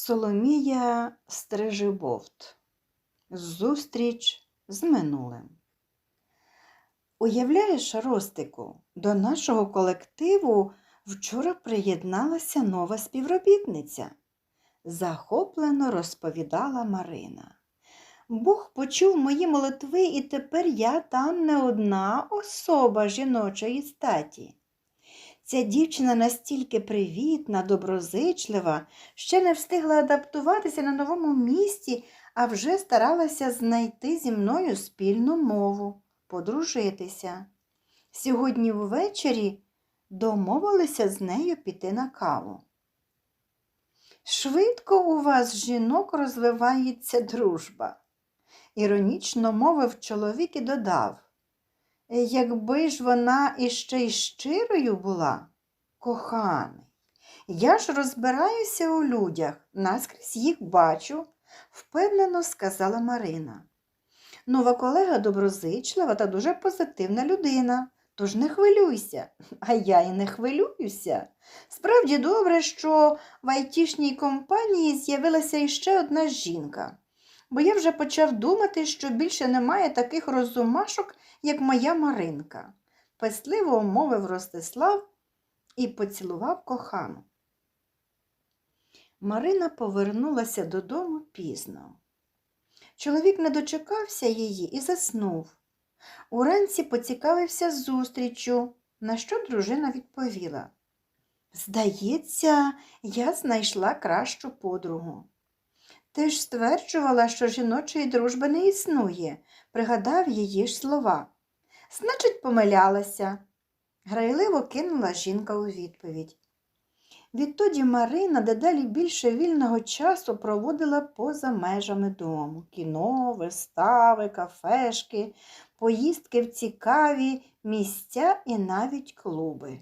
Соломія Стрижебовт. Зустріч з минулим. Уявляєш, Ростику, до нашого колективу вчора приєдналася нова співробітниця. Захоплено розповідала Марина. Бог почув мої молитви, і тепер я там не одна особа жіночої статі. Ця дівчина настільки привітна, доброзичлива, ще не встигла адаптуватися на новому місці, а вже старалася знайти зі мною спільну мову, подружитися. Сьогодні ввечері домовилися з нею піти на каву. Швидко у вас, жінок, розвивається дружба, іронічно мовив чоловік і додав. Якби ж вона іще й щирою була, коханий, я ж розбираюся у людях, наскрізь їх бачу, впевнено сказала Марина. Нова колега доброзичлива та дуже позитивна людина, тож не хвилюйся, а я й не хвилююся. Справді добре, що в айтішній компанії з'явилася іще одна жінка, бо я вже почав думати, що більше немає таких розумашок, як моя Маринка, песливо мовив Ростислав і поцілував кохану. Марина повернулася додому пізно. Чоловік не дочекався її і заснув. Уранці поцікавився зустрічю, на що дружина відповіла. Здається, я знайшла кращу подругу. Ти ж стверджувала, що жіночої дружби не існує, пригадав її ж слова. Значить, помилялася, грайливо кинула жінка у відповідь. Відтоді Марина дедалі більше вільного часу проводила поза межами дому кіно, вистави, кафешки, поїздки в цікаві місця і навіть клуби.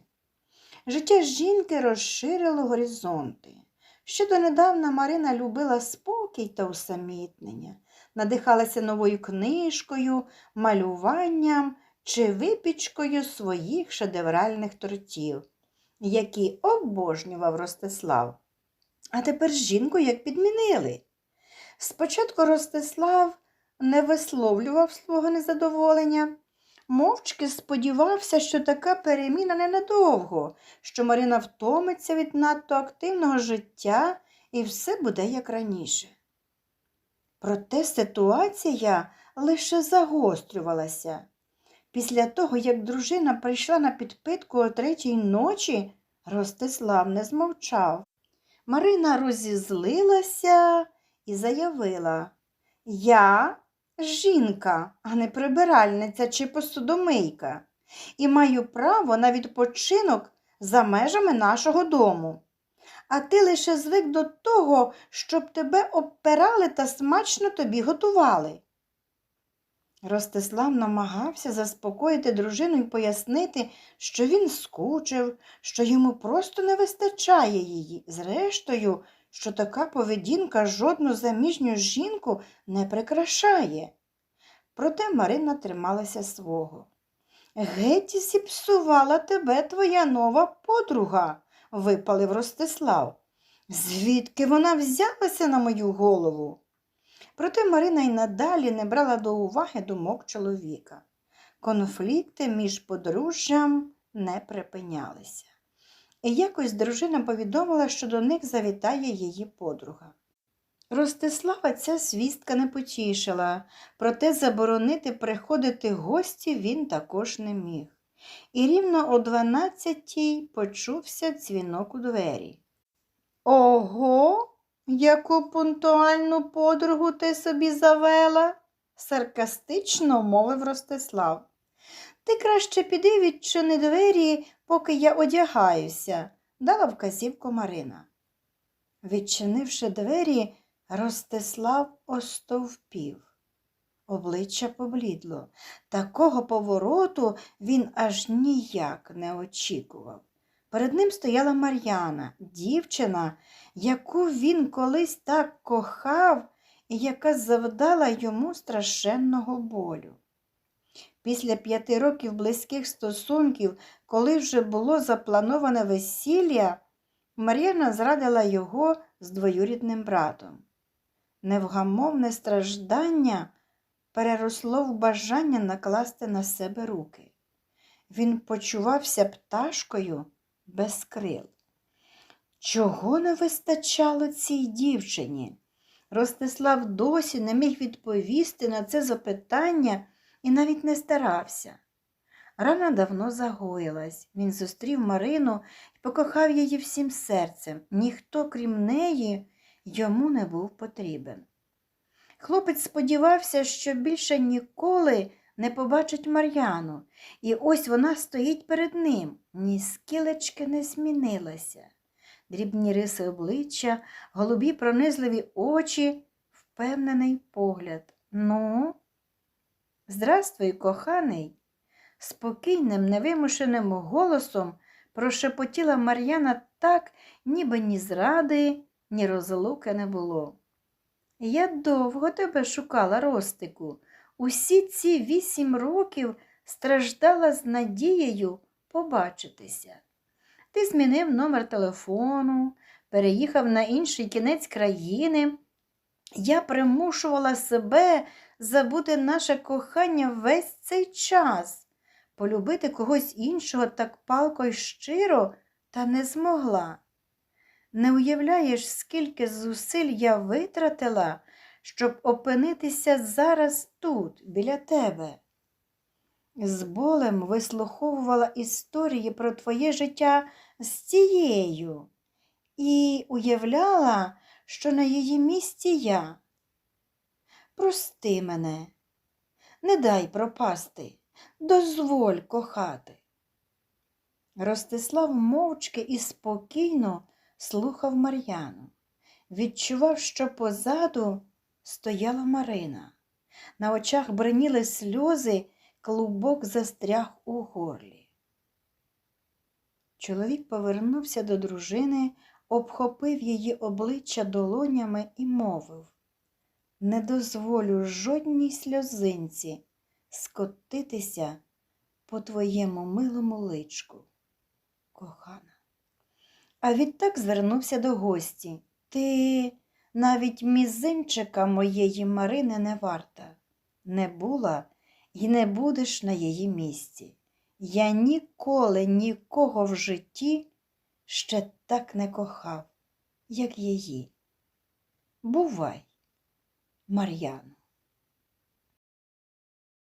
Життя жінки розширило горизонти. Ще донедавна Марина любила спокій та усамітнення, надихалася новою книжкою, малюванням чи випічкою своїх шедевральних тортів, які обожнював Ростислав. А тепер жінку як підмінили. Спочатку Ростислав не висловлював свого незадоволення, мовчки сподівався, що така переміна ненадовго, що Марина втомиться від надто активного життя і все буде як раніше. Проте ситуація лише загострювалася. Після того, як дружина прийшла на підпитку о третій ночі, Ростислав не змовчав. Марина розізлилася і заявила Я жінка, а не прибиральниця чи посудомийка, і маю право на відпочинок за межами нашого дому. А ти лише звик до того, щоб тебе обпирали та смачно тобі готували. Ростислав намагався заспокоїти дружину і пояснити, що він скучив, що йому просто не вистачає її. Зрештою, що така поведінка жодну заміжню жінку не прикрашає. Проте Марина трималася свого. Геть зіпсувала тебе твоя нова подруга, випалив Ростислав. Звідки вона взялася на мою голову? Проте Марина й надалі не брала до уваги думок чоловіка. Конфлікти між подружжям не припинялися. І якось дружина повідомила, що до них завітає її подруга. Ростислава ця звістка не потішила, проте заборонити приходити гості він також не міг. І рівно о дванадцятій почувся дзвінок у двері. Ого, яку пунктуальну подругу ти собі завела? саркастично мовив Ростислав. Ти краще піди відчини двері, поки я одягаюся, дала вказівку Марина. Відчинивши двері, Ростислав остовпів. Обличчя поблідло. Такого повороту він аж ніяк не очікував. Перед ним стояла Мар'яна, дівчина, яку він колись так кохав і яка завдала йому страшенного болю. Після п'яти років близьких стосунків, коли вже було заплановане весілля, Мар'яна зрадила його з двоюрідним братом. Невгамовне страждання переросло в бажання накласти на себе руки. Він почувався пташкою без крил. Чого не вистачало цій дівчині? Ростислав досі не міг відповісти на це запитання і навіть не старався. Рана давно загоїлась. Він зустрів Марину і покохав її всім серцем. Ніхто, крім неї, йому не був потрібен. Хлопець сподівався, що більше ніколи не побачить Мар'яну, і ось вона стоїть перед ним, ні скілечки не змінилася. Дрібні риси обличчя, голубі пронизливі очі, впевнений погляд. Ну, здрастуй, коханий, спокійним, невимушеним голосом прошепотіла Мар'яна так, ніби ні зради, ні розлуки не було. Я довго тебе шукала, Ростику. Усі ці вісім років страждала з надією побачитися. Ти змінив номер телефону, переїхав на інший кінець країни. Я примушувала себе забути наше кохання весь цей час, полюбити когось іншого так палко й щиро, та не змогла. Не уявляєш, скільки зусиль я витратила, щоб опинитися зараз тут, біля тебе. З болем вислуховувала історії про твоє життя з цією і уявляла, що на її місці я. Прости мене, не дай пропасти, дозволь кохати. Ростислав мовчки і спокійно слухав Мар'яну. Відчував, що позаду стояла Марина. На очах бриніли сльози, клубок застряг у горлі. Чоловік повернувся до дружини, обхопив її обличчя долонями і мовив Не дозволю жодній сльозинці скотитися по твоєму милому личку, кохана. А відтак звернувся до гості. Ти навіть мізинчика моєї Марини не варта. Не була і не будеш на її місці. Я ніколи нікого в житті ще так не кохав, як її. Бувай, Мар'яно.